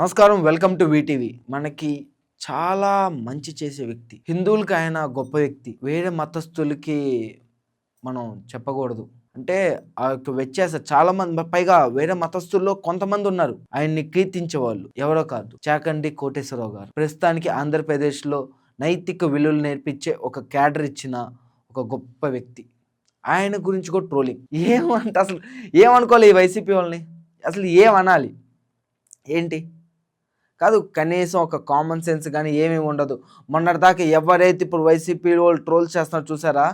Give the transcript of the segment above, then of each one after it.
నమస్కారం welcome to VTV. మనకి చాలా మంచి చేసే వ్యక్తి హిందువులకి ఆయన గొప్ప వ్యక్తి వేరే మతస్థులకి మనం చెప్పకూడదు. అంటే ఆ యొక్క వ్యత్యాస చాలా మంది పైగా వేరే మతస్థుల్లో కొంతమంది ఉన్నారు. ఆయన్ని కీర్తించే వాళ్ళు ఎవరో కాదు. చాకండి కోటేశ్వరరావు గారు. ప్రస్తుతానికి ఆంధ్రప్రదేశ్లో నైతిక విలువలు నేర్పించే ఒక క్యాడర్ ఇచ్చిన ఒక గొప్ప వ్యక్తి. ఆయన గురించి కూడా ట్రోలింగ్. ఏమంటే అసలు ఏమనుకోవాలి ఈ వైసీపీ వాళ్ళని? అసలు ఏమనాలి? ఏంటి? కాదు కనీసం ఒక కామన్ సెన్స్ కానీ ఏమీ ఉండదు. మొన్నటిదాకా ఎవరైతే ఇప్పుడు వైసీపీ వాళ్ళు ట్రోల్ చేస్తున్నారు చూసారా?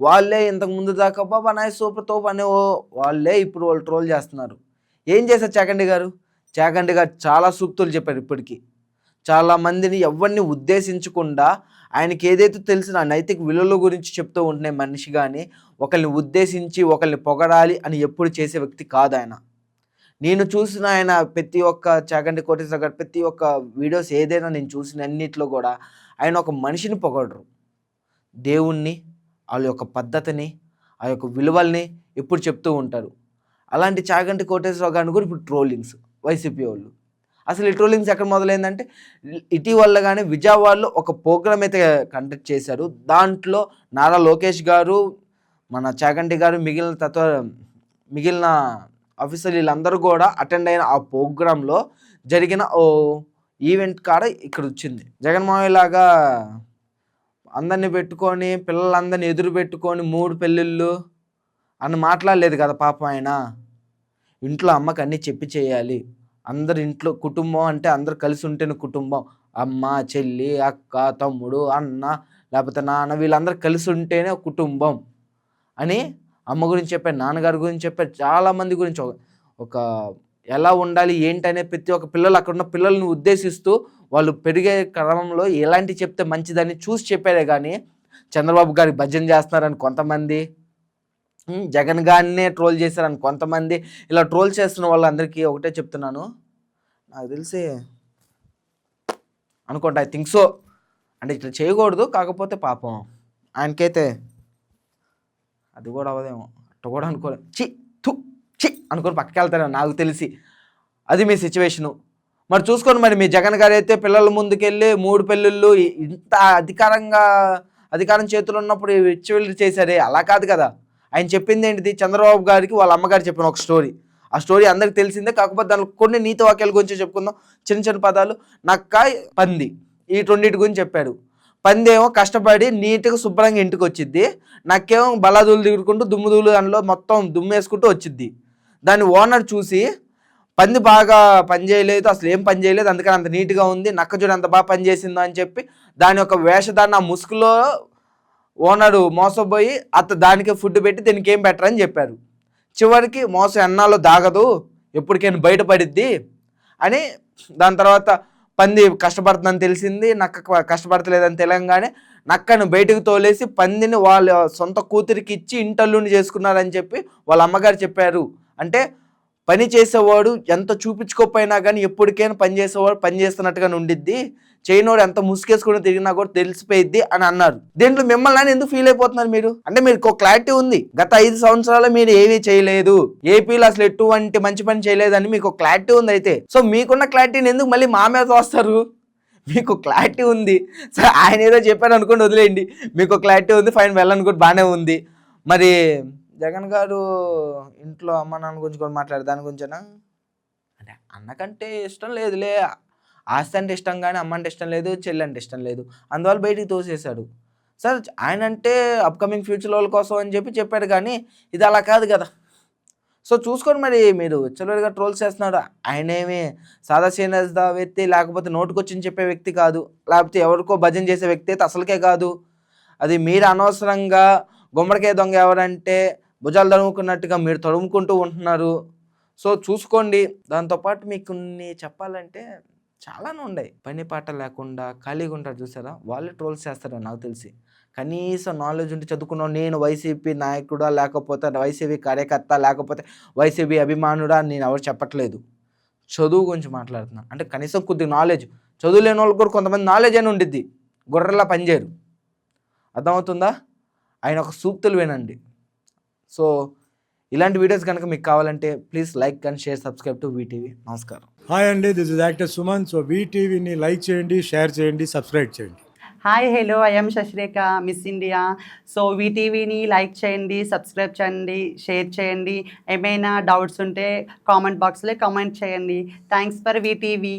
వాళ్ళే ఇంతకు ముందు దాకా బాబా నాయ సూపర్ తోపు అనే ఓ వాళ్ళే ఇప్పుడు వాళ్ళు ట్రోల్ చేస్తున్నారు. ఏం చేశారు చాకండి గారు? చాకండి గారు చాలా సూక్తులు చెప్పారు ఇప్పటికీ. చాలా మందిని ఎవరిని ఉద్దేశించకుండా ఆయనకి ఏదైతే తెలిసిన నైతిక విలువల గురించి చెప్తూ ఉంటున్నాయి మనిషి కానీ ఒకరిని ఉద్దేశించి ఒకరిని పొగడాలి అని ఎప్పుడు చేసే వ్యక్తి కాదు ఆయన. నేను చూసిన ఆయన ప్రతి ఒక్క చాగంటి కోటేశ్వర గారు ప్రతి ఒక్క వీడియోస్ ఏదైనా నేను చూసిన అన్నిట్లో కూడా ఆయన ఒక మనిషిని పొగడరు. దేవుణ్ణి వాళ్ళ యొక్క పద్ధతిని ఆ యొక్క విలువల్ని ఎప్పుడు చెప్తూ ఉంటారు. అలాంటి చాగంటి కోటేశ్వర గారిని కూడా ఇప్పుడు ట్రోలింగ్స్ వైసీపీ వాళ్ళు. అసలు ఈ ట్రోలింగ్స్ ఎక్కడ మొదలైందంటే ఇటీవల కానీ విజయవాడలో ఒక ప్రోగ్రామ్ అయితే కండక్ట్ చేశారు. దాంట్లో నారా లోకేష్ గారు మన చాగంటి గారు మిగిలిన తత్వ మిగిలిన ఆఫీసర్ వీళ్ళందరూ కూడా అటెండ్ అయిన ఆ ప్రోగ్రాంలో జరిగిన ఓ ఈవెంట్ కాడ ఇక్కడ వచ్చింది జగన్మోహన్ లాగా అందరిని పెట్టుకొని పిల్లలందరిని ఎదురు పెట్టుకొని మూడు పెళ్ళిళ్ళు అని మాట్లాడలేదు కదా పాపం ఆయన. ఇంట్లో అమ్మకి అన్నీ చెప్పి చేయాలి. అందరు ఇంట్లో కుటుంబం అంటే అందరు కలిసి ఉంటేనే కుటుంబం. అమ్మ చెల్లి అక్క తమ్ముడు అన్న లేకపోతే నాన్న వీళ్ళందరూ కలిసి ఉంటేనే కుటుంబం అని అమ్మ గురించి చెప్పారు నాన్నగారి గురించి చెప్పారు చాలామంది గురించి ఒక- ఒక ఎలా ఉండాలి ఏంటనే ప్రతి ఒక్క పిల్లలు అక్కడ ఉన్న పిల్లల్ని ఉద్దేశిస్తూ వాళ్ళు పెరిగే క్రమంలో ఎలాంటి చెప్తే మంచిదని చూసి చెప్పారే కానీ చంద్రబాబు గారి భజన చేస్తున్నారని కొంతమంది జగన్ గారినే ట్రోల్ చేశారని కొంతమంది ఇలా ట్రోల్ చేస్తున్న వాళ్ళందరికీ ఒకటే చెప్తున్నాను. నాకు తెలిసి అనుకోండి ఐ థింక్ సో. అంటే ఇట్లా చేయకూడదు కాకపోతే పాపం. ఆయనకైతే అది కూడా అవదేమో అట్ట కూడా అనుకోలేదు చి థు చి అనుకొని పక్కకి వెళ్తారేమో నాకు తెలిసి. అది మీ సిచ్యువేషను. మరి చూసుకొని మరి మీ జగన్ గారు అయితే పిల్లల ముందుకెళ్ళి మూడు పెళ్ళిళ్ళు ఇంత అధికారంగా అధికారం చేతులు ఉన్నప్పుడు ఇచ్చివెళ్ళి చేశారే? అలా కాదు కదా. ఆయన చెప్పింది ఏంటిది? చంద్రబాబు గారికి వాళ్ళ అమ్మగారు చెప్పిన ఒక స్టోరీ. ఆ స్టోరీ అందరికి తెలిసిందే. కాకపోతే దాంట్లో కొన్ని నీతి వాక్యాల గురించి చెప్పుకుందాం. చిన్న చిన్న పదాలు. నక్క పంది. ఈ రెండింటి గురించి చెప్పాడు. పందేమో కష్టపడి నీట్గా శుభ్రంగా ఇంటికి వచ్చిద్ది. నక్కేమో బలాదులు దిగుకుంటూ దుమ్ముదూలు దానిలో మొత్తం దుమ్మేసుకుంటూ వచ్చిద్ది. దాని ఓనర్ చూసి పంది బాగా పనిచేయలేదు అసలు ఏం పని చేయలేదు అందుకని అంత నీట్గా ఉంది నక్క అంత బాగా పనిచేసిందో? అని చెప్పి దాని యొక్క వేషధారణ ఆ ముసుగులో ఓనరు మోసపోయి అత్త దానికి ఫుడ్ పెట్టి దీనికి ఏం పెట్టరని చెప్పారు. చివరికి మోసం ఎన్నాళ్ళు దాగదు ఎప్పటికైనా బయటపడిద్ది అని దాని తర్వాత పంది కష్టపడుతుందని తెలిసింది నక్క కష్టపడతలేదని తెలియగానే నక్కను బయటకు తోలేసి పందిని వాళ్ళ సొంత కూతురికి ఇచ్చి ఇంటల్లుని చేసుకున్నారని చెప్పి వాళ్ళ అమ్మగారు చెప్పారు. అంటే పని చేసేవాడు ఎంత చూపించుకోకపోయినా కానీ ఎప్పటికైనా పని చేసేవాడు పని చేస్తున్నట్టుగానే ఉండిద్ది. చేయనోడు ఎంత ముసుకేసుకుని తిరిగినా కూడా తెలిసిపోయిద్ది అని అన్నారు. దీంట్లో మిమ్మల్ని ఎందుకు ఫీల్ అయిపోతున్నారు మీరు? అంటే మీకు ఒక క్లారిటీ ఉంది. గత ఐదు సంవత్సరాలు మీరు ఏమీ చేయలేదు. ఏపీలో అసలు ఎటువంటి మంచి పని చేయలేదని మీకు ఒక క్లారిటీ ఉంది అయితే. సో మీకున్న క్లారిటీని ఎందుకు మళ్ళీ మా మీద వస్తారు మీకు క్లారిటీ ఉంది. సరే ఆయన ఏదో చెప్పాను అనుకోండి వదిలేయండి. మీకు క్లారిటీ ఉంది ఫైన్ వెళ్ళనుకోండి బాగానే ఉంది. మరి జగన్ గారు ఇంట్లో అమ్మ నాన్న గురించి కూడా మాట్లాడారు. దాని గురించేనా? అంటే అన్నకంటే ఇష్టం లేదులే. ఆస్తి అంటే ఇష్టం కానీ అమ్మ అంటే ఇష్టం లేదు చెల్లి అంటే ఇష్టం లేదు. అందువల్ల బయటికి తోసేశాడు. సార్ ఆయన అంటే అప్కమింగ్ ఫ్యూచర్ వాళ్ళ కోసం అని చెప్పి చెప్పాడు కానీ ఇది అలా కాదు కదా. సో చూసుకొని మరి మీరు. విచ్చలవిడిగా ట్రోల్స్ చేస్తున్నాడు ఆయన ఏమి సాదా శ్రీనివాస వ్యక్తి లేకపోతే నోటుకొచ్చి చెప్పే వ్యక్తి కాదు. లేకపోతే ఎవరికో భజన చేసే వ్యక్తి అయితే అసలుకే కాదు. అది మీరు అనవసరంగా గుమ్మడికాయ దొంగ ఎవరంటే భుజాలు తడుముకున్నట్టుగా మీరు తడుముకుంటూ ఉంటున్నారు. సో చూసుకోండి. దాంతోపాటు మీకు కొన్ని చెప్పాలంటే చాలానే ఉన్నాయి. పని పాట లేకుండా ఖాళీగా ఉంటారు చూసారా? వాళ్ళే ట్రోల్స్ చేస్తారు నాకు తెలిసి. కనీసం నాలెడ్జ్ ఉంటే చదువుకున్నావు. నేను వైసీపీ నాయకుడా లేకపోతే వైసీపీ కార్యకర్త లేకపోతే వైసీపీ అభిమానుడా అని నేను ఎవరు చెప్పట్లేదు. చదువు గురించి మాట్లాడుతున్నాను అంటే కనీసం కొద్దిగా నాలెడ్జ్. చదువు లేని వాళ్ళకి కూడా కొంతమంది నాలెడ్జ్ అని ఉండిద్ది. గుర్రలా పనిచేయరు. అర్థమవుతుందా? ఆయన ఒక సూక్తులు వినండి. సో ఇలాంటి వీడియోస్ కనుక మీకు కావాలంటే please like and share subscribe to VTV నమస్కారం. హాయ్ అండి this is actor Suman so వీటీవీని like చేయండి షేర్ చేయండి సబ్స్క్రైబ్ చేయండి. Hi hello I'm Sasirekha miss India. So వీటీవీని like చేయండి సబ్స్క్రైబ్ చేయండి షేర్ చేయండి. ఏమైనా డౌట్స్ ఉంటే కామెంట్ బాక్స్లో కామెంట్ చేయండి. Thanks for VTV